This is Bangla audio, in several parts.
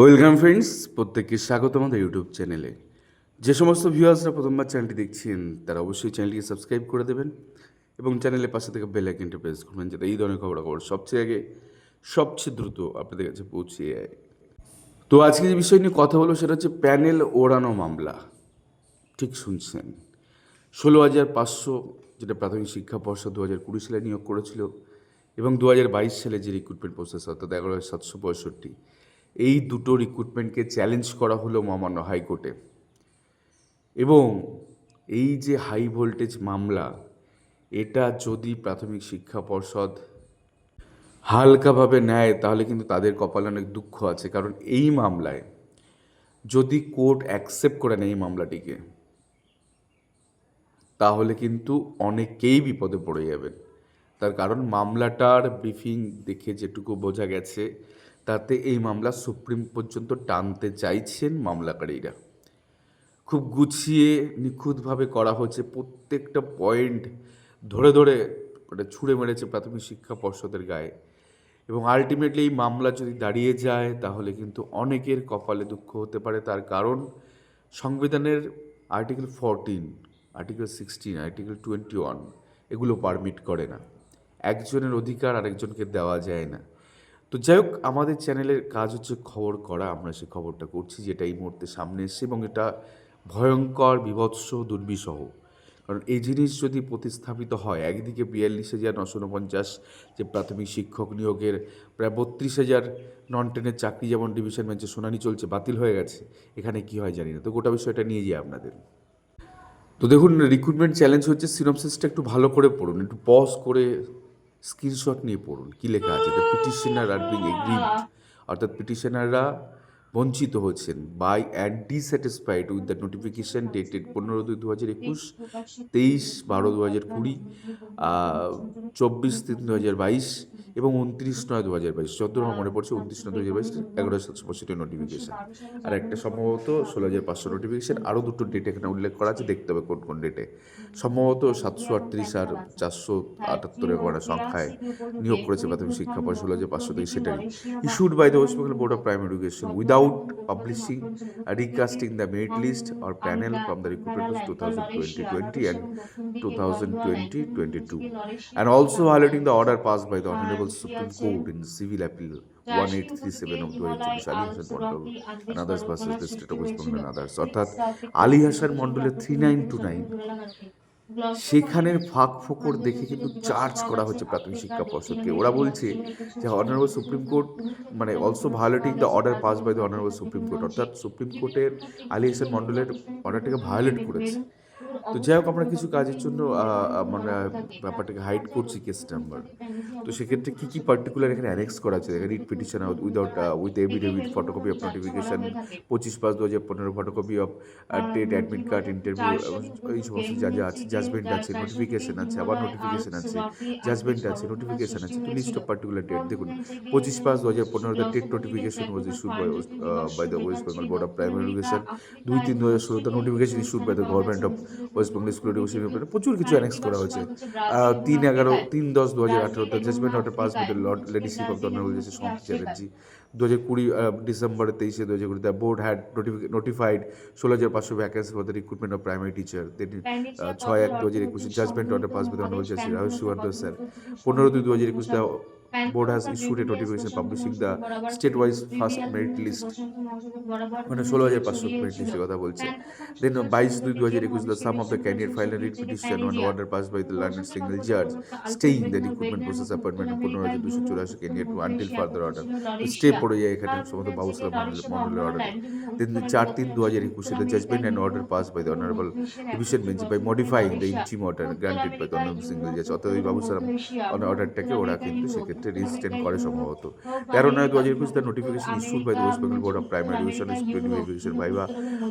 ওয়েলকাম ফ্রেন্ডস, প্রত্যেককে স্বাগত আমাদের ইউটিউব চ্যানেলে। যে সমস্ত ভিউয়ার্সরা প্রথমবার চ্যানেলটি দেখছেন, তারা অবশ্যই চ্যানেলটিকে সাবস্ক্রাইব করে দেবেন এবং চ্যানেলের পাশে থেকে বেল আইকনটা প্রেস করবেন যাতে এই ধরনের খবরাখবর সবচেয়ে আগে, সবচেয়ে দ্রুত আপনাদের কাছে পৌঁছে যায়। তো আজকে যে বিষয় নিয়ে কথা বলব সেটা হচ্ছে প্যানেল ওড়ানো মামলা। ঠিক শুনছেন। ষোলো হাজার পাঁচশো যেটা প্রাথমিক শিক্ষা পর্ষদ দু হাজার কুড়ি সালে নিয়োগ করেছিল এবং দু হাজার বাইশ সালে যে রিক্রুটমেন্ট প্রসেস অর্থাৎ এগারো হাজার সাতশো পঁয়ষট্টি এই দুটো রিক্রুটমেন্টকে চ্যালেঞ্জ করা হলো মহামান্য হাইকোর্টে। এবং এই যে হাই ভোল্টেজ মামলা, এটা যদি প্রাথমিক শিক্ষা পর্ষদ হালকাভাবে নেয়, তাহলে কিন্তু তাদের কপালে অনেক দুঃখ আছে। কারণ এই মামলায় যদি কোর্ট অ্যাকসেপ্ট করে নেয় এই মামলাটিকে, তাহলে কিন্তু অনেকেই বিপদে পড়ে যাবেন। তার কারণ মামলাটার ব্রিফিং দেখে যেটুকু বোঝা গেছে তাতে এই মামলা সুপ্রিম পর্যন্ত টানতে চাইছেন মামলাকারীরা। খুব গুছিয়ে, নিখুঁতভাবে করা হয়েছে প্রত্যেকটা পয়েন্ট ধরে ধরে মানে ছুঁড়ে মেরেছে প্রাথমিক শিক্ষা পর্ষদের গায়ে। এবং আলটিমেটলি এই মামলা যদি দাঁড়িয়ে যায়, তাহলে কিন্তু অনেকের কপালে দুঃখ হতে পারে। তার কারণ, সংবিধানের article fourteen article sixteen article twenty one এগুলো পারমিট করে না। একজনের অধিকার আরেকজনকে দেওয়া যায় না। তো যাই হোক, আমাদের চ্যানেলের কাজ হচ্ছে খবর করা। আমরা সেই খবরটা করছি, যেটা এই মুহূর্তে সামনে এসছে এবং এটা ভয়ঙ্কর, বিভৎস, দুর্বিষহ। কারণ এই জিনিস যদি প্রতিস্থাপিত হয়, একদিকে বিয়াল্লিশ হাজার নশো উনপঞ্চাশ যে প্রাথমিক শিক্ষক নিয়োগের প্রায় বত্রিশ হাজার নন টেনের চাকরি যেমন ডিভিশন বেঞ্চে শুনানি চলছে, বাতিল হয়ে গেছে। এখানে কি হয় জানি না। তো গোটা বিষয়টা নিয়ে যাই আপনাদের। তো দেখুন রিক্রুটমেন্ট চ্যালেঞ্জ হচ্ছে। সিনপসিসটা একটু ভালো করে পড়ুন, একটু পজ করে স্ক্রিনশট নিয়ে পড়ুন। কি লেখা আছে? The petitioner are being aggrieved অর্থাৎ পিটিশনাররা বঞ্চিত হচ্ছেন by and dissatisfied with the notification dated পনেরো দুই দু হাজার একুশ, তেইশ বারো দু হাজার কুড়ি চব্বিশ তিন দু হাজার বাইশ এবং উনত্রিশ নয় দু হাজার বাইশ। যত আমার মনে পড়ছে, উনত্রিশ নয় দু হাজার বাইশ এগারো সাতশো পঁয়ষট্টি নোটিফিকেশন আর একটা সম্ভবত ষোলো হাজার পাঁচশো নোটিফিকেশন আরও দুটো ডেট এখানে উল্লেখ করা আছে, দেখতে হবে কোন কোন ডেটে সম্ভবত সাতশো আটত্রিশ আর চারশো আটাত্তরের মানে সংখ্যায় নিয়োগ করেছে প্রাথমিক শিক্ষা পর ষোলো হাজার পাঁচশো থেকে সেটাই। Issued by the West Bengal Board of Primary Education without publishing recasting the merit list or panel from the recruitment of 2020-20 and 2020-22 and also violating the order pass by the Honorable Supreme Court in Civil Appeal 1837 of 2024 Ali Hassan Mandal and others versus the state of West Bengal অর্থাৎ আলী হাসান মন্ডলের থ্রি নাইন টু নাইন সেখানের ফাঁক ফোকর দেখে কিন্তু চার্জ করা হচ্ছে প্রাথমিক শিক্ষা পর্ষদকে। ওরা বলছে যে অনারেবল সুপ্রিম কোর্ট মানে also violating the order pass by the Honourable Supreme Court অর্থাৎ সুপ্রিম কোর্টের আলী হাসান মন্ডলের অর্ডারটাকে ভায়োলেট করেছে। তো যাই হোক আমরা কিছু কাজের জন্য আহ, মানে ব্যাপারটাকে হাইড করছি কেস নাম্বার তো সেক্ষেত্রে কী কী পার্টিকুলার এখানে অ্যানেক্স করা আছে? Writ petition without with affidavit photocopy of notification পঁচিশ পাঁচ দু হাজার পনেরো photocopy of TET admit card interview এই সমস্ত যা যা আছে জাজমেন্ট আছে নোটিফিকেশন আছে আবার নোটিফিকেশন আছে জাজমেন্ট আছে নোটিফিকেশন আছে তো লিস্ট অফ পার্টিকুলার ডেট দেখুন পঁচিশ পাঁচ দু হাজার পনেরো the TET notification was issued by by the West Bengal Board of Primary Education দুই তিন দু হাজার ষোলো the notification issued by the Government of West Bengal School Education প্রচুর কিছু অ্যানেক্স করা হয়েছে। তিন এগারো তিন দশ দু হাজার আঠেরো the judgment order pass the lord ladyship of Honourable Justice Santosh Chatterjee দু হাজার কুড়ি ডিসেম্বর তেইশে দু হাজার কুড়ি দ্য বোর্ড হ্যাড নোটিফাইড ষোলো হাজার পাঁচশো vacancy for the recruitment of primary teacher then ছয় এক দু হাজার একুশে judgment order pass the Honourable Justice Rahul Subarna sir পনেরো দুই দু হাজার একুশ the board has issued a notification publishing the state-wise first merit list. মানে ষোলো হাজার পাঁচশো মেরিট লিস্টের কথা বলছে। দেন বাইশ দুই দু হাজার একুশ the sum of the candidate file writ petition on order pass by the learned single জাজ staying the recruitment process appointment পনেরো হাজার দুশো চুরাশি candidate until further order stay পড়ে যায় এখানে সমস্ত বাবুসালাম মন্ডল মন্ডলের অর্ডার দেন চার তিন দু হাজার একুশে the judgment and order pass by the Honourable division bench by modifying the interim order granted by the Honourable single জাজ অর্থাৎ ওই বাবুসালাম অর্ডারটাকে ওরা কিন্তু সেক্ষেত্রে রেজিস্ট্রেন্ট করে সম্ভবত। তেরো নয় দু হাজার একুশ the notification issued by the West Bengal Board of Primary Education student education viva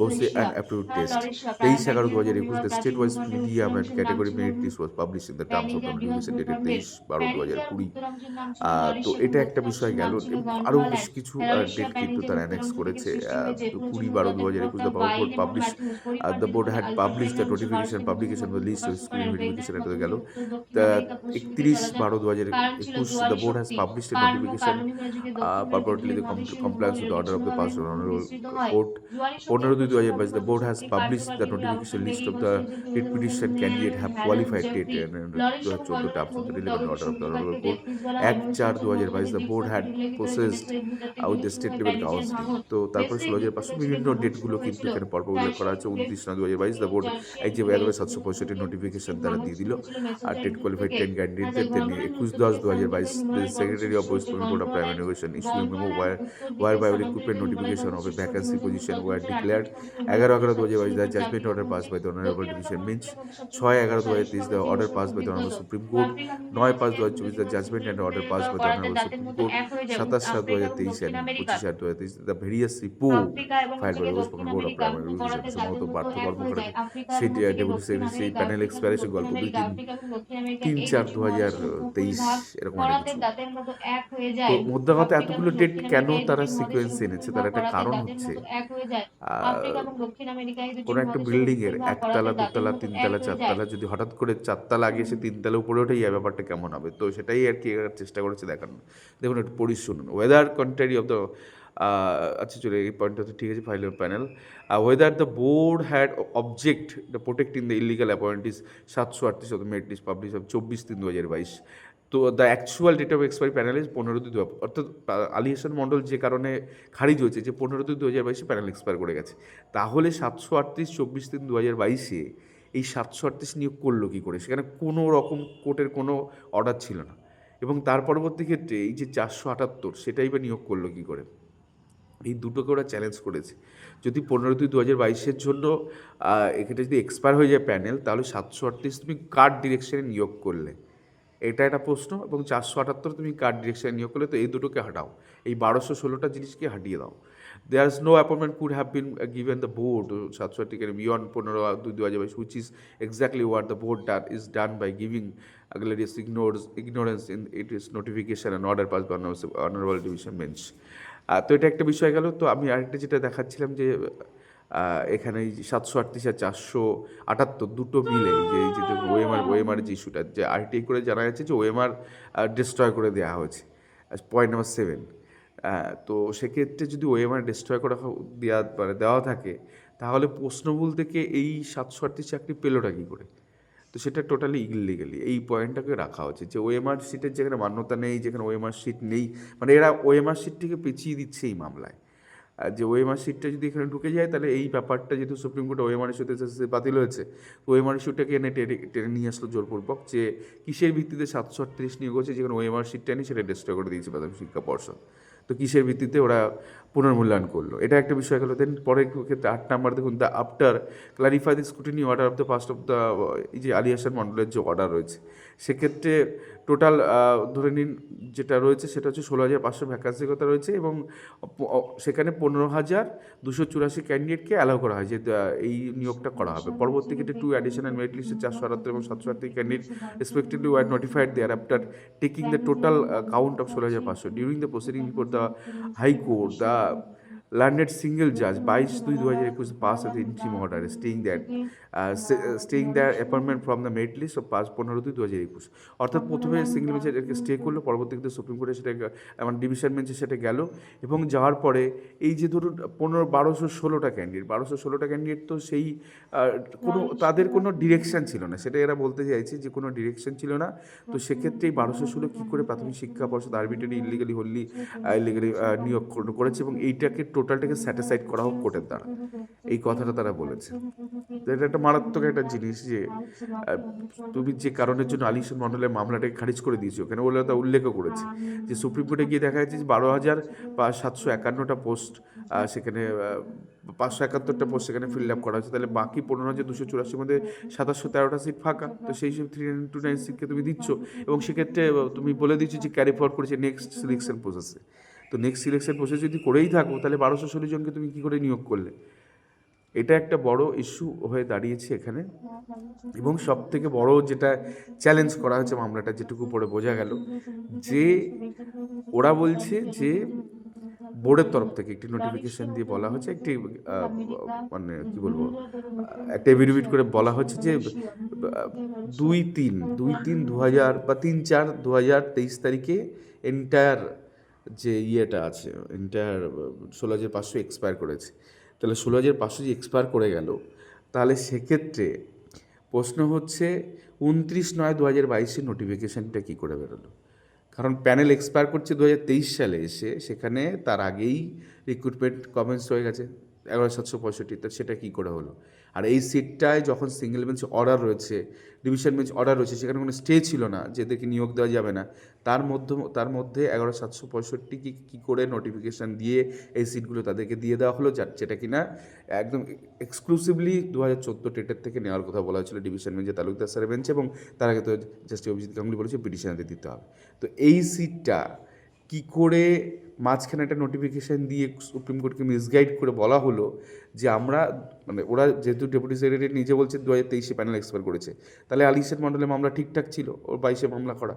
বসে অ্যান্ড অ্যাপ্রুভ টেস্ট তেইশ এগারো দু হাজার একুশ the state wise medium and category merit list was publish in the terms of notification dated তেইশ বারো দু হাজার কুড়ি। তো এটা একটা বিষয় গেল। আরও বেশ কিছু ডেট কিন্তু তারা অ্যানেক্স করেছে। কুড়ি বারো দু হাজার একুশ the board publish the board had publish the notification publication list school notification এটা গেল। একত্রিশ বারো দু হাজার একুশ the board has published a notification uh, purportedly the com- compliance with the order of the past honorable court. পনেরো দুই হাজার বাইশ the board has published the notification list of the writ petition candidate have qualified date and দু হাজার চোদ্দ terms of the relevant order of the honorable court. এক চার দু হাজার বাইশ the board had processed uh, with the state level counseling. তো তারপরে ষোলো হাজার পাঁচশো বিভিন্ন ডেটগুলো কিন্তু এখানে পরপর উল্লেখ করা আছে উনত্রিশ নয় দু হাজার বাইশ দ্য বোর্ড এই যে এগারো সাতশো পঁয়ষট্টি নোটিফিকেশন তারা দিয়ে দিল আর টেট কোয়ালিফাইড টেন ক্যান্ডিডেটদের তিনি একুশ দশ দু হাজার বাইশ primary education issue memo were were by recruitment notification of a vacancy position were declared এগারো এগারো দু হাজার বাইশ the judgment order pass by the Honourable division bench ছয় এগারো দু হাজার তেইশ the order pass by the Honourable Supreme Court নয় পাঁচ দু হাজার চব্বিশ the judgment and order pass by the Honourable Supreme Court সাতাশ সাত দু হাজার তেইশ অ্যান্ড পঁচিশ আট দু হাজার তেইশ the various report file by West board of primary সম্ভবত পার্থ কর্মকর্তা সেই ডেপুটি সেক্রেটারি সেই প্যানেল এক্সপায়ারেশন গল্প দুই তিন তিন চার দু হাজার তেইশ এরকম তো মোদ্দা কথা এতগুলো ডেট কেন তারা সিকোয়েন্স এনেছে? তার একটা কারণ হচ্ছে কোনো একটা বিল্ডিং এর একতলা দুতলা তিনতলা চারতলা যদি হঠাৎ করে চারতলা আগে এসে তিনতলা উপরে উঠে যায় ব্যাপারটা কেমন হবে? তো সেটাই আর কি চেষ্টা করেছে দেখানো দেখুন একটু পড়ি শুনুন। ওয়েদার কন্ট্রারি অফ দ্য আচ্ছা চলে এই পয়েন্টটা তো ঠিক আছে file panel whether the board had object the protecting the illegal appointees সাতশো আটত্রিশ মেরিট লিস্ট পাবলিশ অফ চব্বিশ তিন দু হাজার বাইশ। তো the actual date of expiry panel is পনেরো দুই দু অর্থাৎ আলী হাসান মণ্ডল যে কারণে খারিজ হয়েছে যে পনেরো দুই দু হাজার বাইশে প্যানেল এক্সপায়ার করে গেছে। তাহলে সাতশো আটত্রিশ, চব্বিশ তিন দু হাজার বাইশে এই সাতশো আটত্রিশ নিয়োগ করল কী করে? সেখানে কোনো রকম কোর্টের কোনো অর্ডার ছিল না। এবং তার পরবর্তী ক্ষেত্রে এই যে চারশো আটাত্তর, সেটাই বা নিয়োগ করল কী করে? এই দুটোকে ওরা চ্যালেঞ্জ করেছে। যদি পনেরো দুই দু হাজার বাইশের জন্য এখানে যদি এক্সপায়ার হয়ে যায় প্যানেল তাহলে সাতশো আটত্রিশ তুমি কার ডিরেকশনে নিয়োগ করলে? এটা একটা প্রশ্ন এবং চারশো আটাত্তর তুমি কার ডিরেকশনে নিয়োগ করলে তো এই দুটোকে হাঁটাও। এই বারোশো ষোলোটা জিনিসকে হাঁটিয়ে দাও। There is no appointment could have been given the board সাতশো আটটি বিয়ন্ড পনেরো দুই দু হাজার বাইশ which is exactly what the board done is done by giving Agladius ignores, ignorance in it is notification and order passed by division division তো এটা একটা বিষয় গেল। তো আমি আরেকটা যেটা দেখাচ্ছিলাম যে এখানে এই সাতশো আটত্রিশ আর চারশো আটাত্তর দুটো মিলে যে, এই যে ওএমআর ওএমআর যে ইস্যুটা যে আরটিআই করে জানা যাচ্ছে যে ওএমআর ডিস্ট্রয় করে দেওয়া হয়েছে। পয়েন্ট নাম্বার সেভেন তো সেক্ষেত্রে যদি ওএমআর ডিস্ট্রয় করা দেওয়া মানে দেওয়া থাকে, তাহলে প্রশ্নবুল থেকে এই সাতশো আটত্রিশ চাকরি পেলোটা কী করে? তো সেটা টোটালি ইলিগালি এই পয়েন্টটাকে রাখা হচ্ছে যে ওএমআর সিটের যেখানে মান্যতা নেই, যেখানে ওএমআর সিট নেই মানে এরা ওএমআর সিটটিকে পেঁচিয়ে দিচ্ছে এই মামলায়। যে ওএমআর সিটটা যদি এখানে ঢুকে যায়, তাহলে এই ব্যাপারটা যেহেতু সুপ্রিম কোর্টে ওএমআর ইস্যুতে বাতিল হয়েছে ওএমআর ইস্যুটাকে এনে টেনে টেনে নিয়ে আসলো জোরপূর্বক যে কিসের ভিত্তিতে সাতশো আটত্রিশ নিয়োগ হচ্ছে যেখানে ওএমআর সিটটা নেই সেটা ডিস্ট্রয় করে দিয়েছে প্রাথমিক শিক্ষা পর্ষদ। তো কিসের ভিত্তিতে ওরা পুনর্মূল্যায়ন করল? এটা একটা বিষয় গেলো দেন পরের ক্ষেত্রে আট নাম্বার দেখুন the after clarify the scrutiny order of the past of the এই যে আলী হাসান মণ্ডলের যে অর্ডার রয়েছে, সেক্ষেত্রে টোটাল ধরে নিন যেটা রয়েছে সেটা হচ্ছে ষোলো হাজার পাঁচশো ভ্যাকান্সি কথা রয়েছে এবং সেখানে পনেরো হাজার দুশো চুরাশি ক্যান্ডিডেটকে অ্যালাউ করা হয় যে এই নিয়োগটা করা হবে। পরবর্তী ক্ষেত্রে টু অ্যাডিশনাল মেরিট লিস্টে চারশো আটাত্তর এবং সাতশো আটাত্তর candidate respectively were notified there after taking the total count of ষোলো হাজার পাঁচশো। During the proceeding before the High Court the landed single judge বাইশ দুই দু হাজার একুশ pass of interim order staying that staying their appointment from the merit list pass পনেরো দুই দু হাজার একুশ। অর্থাৎ প্রথমে সিঙ্গেল বেঞ্চে এটাকে স্টে করল পরবর্তীতে সুপ্রিম কোর্টে সেটা এমন ডিভিশন বেঞ্চে সেটা গেল এবং যাওয়ার পরে এই যে ধরুন পনেরো বারোশো ষোলোটা ক্যান্ডিডেট বারোশো ষোলোটা ক্যান্ডিডেট তো সেই কোনো তাদের কোনো ডিরেকশন ছিল না। সেটা এরা বলতে চাইছে যে কোনো ডিরেকশন ছিল না। তো সেক্ষেত্রে এই বারোশো ষোলো কী করে প্রাথমিক শিক্ষা পর্ষদ আরবিটারি ইলিগালি হল্লি ইলিগালি নিয়োগ কর- করেছে এবং এইটাকে টোটালটাকে স্যাটিসফাইড করা হোক কোর্টের দ্বারা। এই কথাটা তারা বলেছে। তো এটা একটা মারাত্মক একটা জিনিস যে তুমি যে কারণের জন্য আলিশান মন্ডলের মামলাটাকে খারিজ করে দিয়েছ ওখানে বলে তা উল্লেখও করেছে। যে সুপ্রিম কোর্টে গিয়ে দেখা যাচ্ছে যে বারো হাজার বা সাতশো একান্নটা পোস্ট সেখানে পাঁচশো একাত্তরটা পোস্ট সেখানে ফিল আপ করা হয়েছে। তাহলে বাকি পনেরো হাজার দুশো চুরাশির মধ্যে সাতাশশো তেরোটা সিট ফাঁকা। তো সেই সব থ্রি নাইন টু নাইন সিটকে তুমি দিচ্ছ। এবং সেক্ষেত্রে তুমি বলে দিচ্ছ যে ক্যারি ফরওয়ার্ড করেছে নেক্সট সিলেকশন প্রসেসে তো নেক্সট সিলেকশন প্রসেস যদি করেই থাকো, তাহলে বারোশো ষোলো জনকে তুমি কী করে নিয়োগ করলে? এটা একটা বড় ইস্যু হয়ে দাঁড়িয়েছে এখানে। এবং সব থেকে বড় যেটা চ্যালেঞ্জ করা হয়েছে মামলাটা, যেটুকু পরে বোঝা গেল, যে ওরা বলছে যে বোর্ডের তরফ থেকে একটি নোটিফিকেশন দিয়ে বলা হচ্ছে একটি মানে কি বলব, একটা এভিডেভিট করে বলা হচ্ছে যে দুই তিন দুই তিন দু হাজার বা তিন চার দু হাজার তেইশ তারিখে এন্টায়ার যে ইয়েটা আছে এন্টায়ার ষোলো হাজার পাঁচশো এক্সপায়ার করেছে। তাহলে ষোলো হাজার পাঁচশো যে এক্সপায়ার করে গেল, তাহলে সেক্ষেত্রে প্রশ্ন হচ্ছে, উনত্রিশ নয় দু হাজার বাইশে নোটিফিকেশানটা কী করে বেরোলো? কারণ প্যানেল এক্সপায়ার করছে দু হাজার তেইশ সালে এসে, সেখানে তার আগেই রিক্রুটমেন্ট কমেন্স হয়ে গেছে। এগারো সাতশো পঁয়ষট্টি তো সেটা কী করে হলো? আর এই সিটটায় যখন সিঙ্গেল বেঞ্চ অর্ডার রয়েছে ডিভিশন বেঞ্চ অর্ডার রয়েছে, সেখানে কোনো স্টে ছিল না, যে এদেরকে নিয়োগ দেওয়া যাবে না, তার মধ্যে তার মধ্যে এগারো সাতশো পঁয়ষট্টি কি, কী করে নোটিফিকেশান দিয়ে এই সিটগুলো তাদেরকে দিয়ে দেওয়া হলো, যার, যেটা কিনা একদম এক্সক্লুসিভলি দু হাজার চোদ্দ টেটের থেকে নেওয়ার কথা বলা হয়েছিল ডিভিশন বেঞ্চে তালুকদার স্যারের বেঞ্চে এবং তার আগে তো জাস্টিস অভিজিৎ গাঙ্গুলি বলেছে পিটিশনারে দিতে হবে। তো এই সিটটা কি করে মাঝখানে একটা নোটিফিকেশান দিয়ে সুপ্রিম কোর্টকে মিসগাইড করে বলা হলো যে আমরা মানে ওরা যেহেতু ডেপুটি সেক্রেটারি নিজে বলছে দু হাজার তেইশে প্যানেল এক্সপায়ার করেছে, তাহলে আলিশের মণ্ডলে মামলা ঠিকঠাক ছিল ওর বাইশে মামলা করা।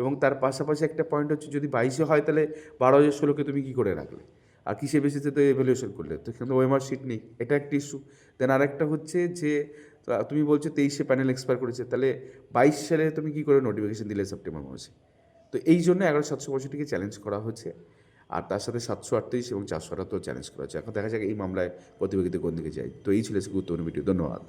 এবং তার পাশাপাশি একটা পয়েন্ট হচ্ছে যদি বাইশে হয় তাহলে বারো হাজার ষোলোকে তুমি কী করে রাখলে? আর কিসে বেশিতে তো এভ্যালুয়েশন করলে? তো এখানে ওএমআর শিট নেই, এটা একটা ইস্যু দেন আরেকটা হচ্ছে যে তুমি বলছো তেইশে প্যানেল এক্সপায়ার করেছে, তাহলে বাইশ সালে তুমি কী করে নোটিফিকেশন দিলে সেপ্টেম্বর মাসে? তো এই জন্য এগারো সাতশো পঁয়ষট্টিকে চ্যালেঞ্জ করা হচ্ছে আর তার সাথে সাতশো আটত্রিশ এবং চারশো আটাত্তর চ্যালেঞ্জ করা হচ্ছে এখন দেখা যাক এই মামলায় প্রতিযোগিতা কোন দিকে যায়। তো এই ছিল গুরুত্বপূর্ণ ভিডিও ধন্যবাদ।